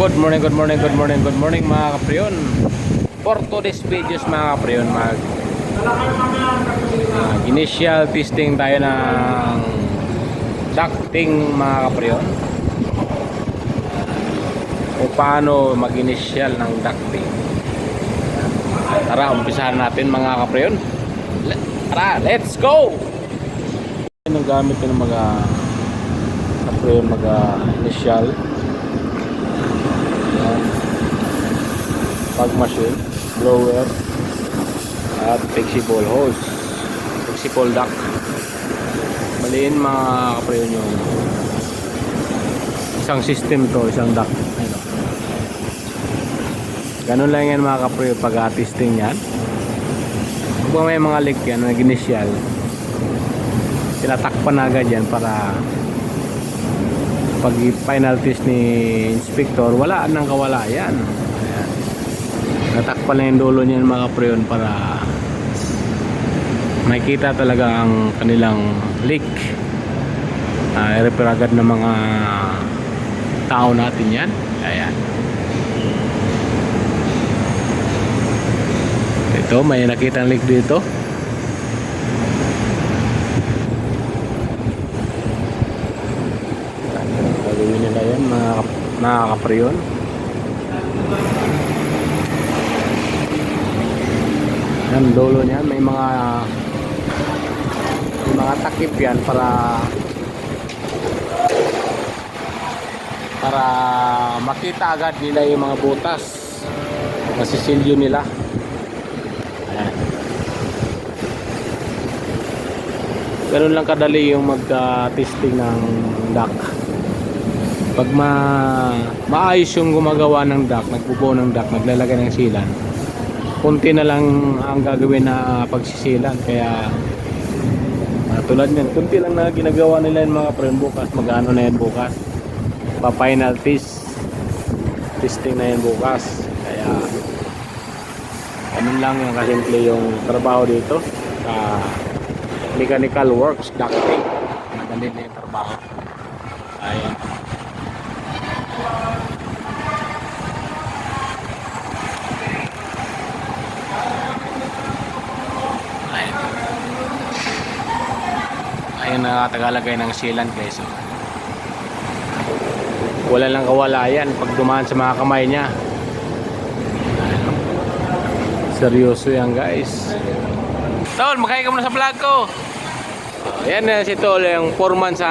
Good morning, good morning, good morning, good morning mga kapriyon. For today's videos mga kapriyon, mag uh, initial testing tayo ng ducting mga kapriyon. O paano mag-initial ng ducting. Tara, umpisahan natin mga kapriyon. Tara, let's go! Yan ang gamit ng mga kapriyon mag-initial. Pag machine, blower, at flexible hose, flexible duct. Maliin mga kaprayon yung isang system to, isang duct. Ganun lang yan mga kaprayon pag testing yan. Kung may mga leak yan, nag-initial, tinatakpan na agad yan para pag final test ni inspector, wala nang kawala yan. Ayan. Natakpan na yung dulo niyan mga preyon para makita talaga ang kanilang leak. Uh, i-repair agad ng mga tao natin yan. Ayan. Ito, may nakita leak dito. Gagawin nila yan mga, mga kapreyon. Yan, dulo niyan. May mga may mga takip yan para para makita agad nila yung mga butas na sisilyo nila. Ayan. Ganun lang kadali yung mag-testing ng duck. Pag ma maayos yung gumagawa ng duck, nagbubuo ng duck, naglalagay ng silan, kunti na lang ang gagawin na pagsisilan. Kaya uh, tulad yan, kunti lang na ginagawa nila yung mga friend bukas. Magano na yan bukas. Pa-final test. Testing na yan bukas. Kaya ganun lang yung kasimple yung trabaho dito. Sa mechanical works, ducting. Madali na yung trabaho. Ayan. Ayan nakatagalagay ng sealant guys. oh. Wala lang kawala yan pag dumaan sa mga kamay niya. Ayan. Seryoso yan guys. Tol, makaya ka muna sa vlog ko. Oh, Yan na si Tol, yung foreman sa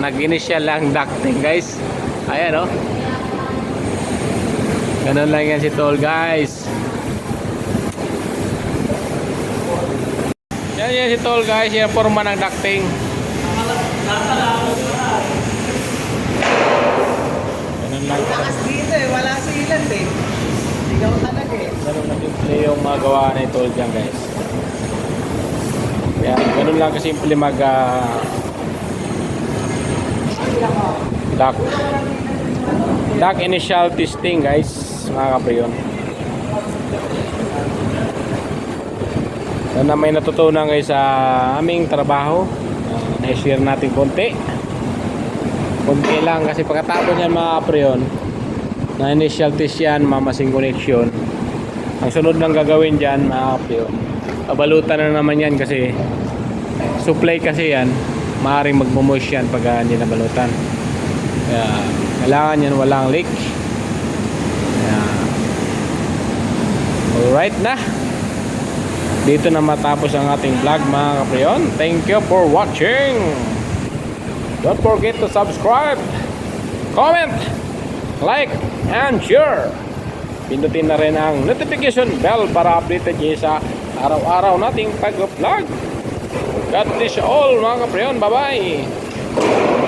nag-initial lang ducting guys. Ayan oh. Ganun lang yan si Tol guys. Yan yan si Tol guys, yan foreman ng ducting. Ganun lang. Lakas dito eh, wala silan eh. Sigaw talaga eh. Ganun lang simple yung magawa ni Tol dyan guys. Kaya ganun lang kasimple mag uh, duck duck initial testing guys mga kapriyon. Sana may natutunan kayo sa aming trabaho. Uh, na-share natin konti. Konti lang kasi pagkatapos yan mga kapriyon na initial test yan, mamasing connection. Ang sunod nang gagawin dyan mga kapriyon, pabalutan na naman yan kasi supply kasi yan, maaaring magmumoist yan pag uh, hindi nabalutan. Kaya kailangan yan walang leak. Kaya, alright na. Dito na matapos ang ating vlog mga kapriyon. Thank you for watching. Don't forget to subscribe, comment, like, and share. Pindutin na rin ang notification bell para updated kayo sa araw-araw nating pag-vlog. God bless you all mga kapriyon. Bye-bye.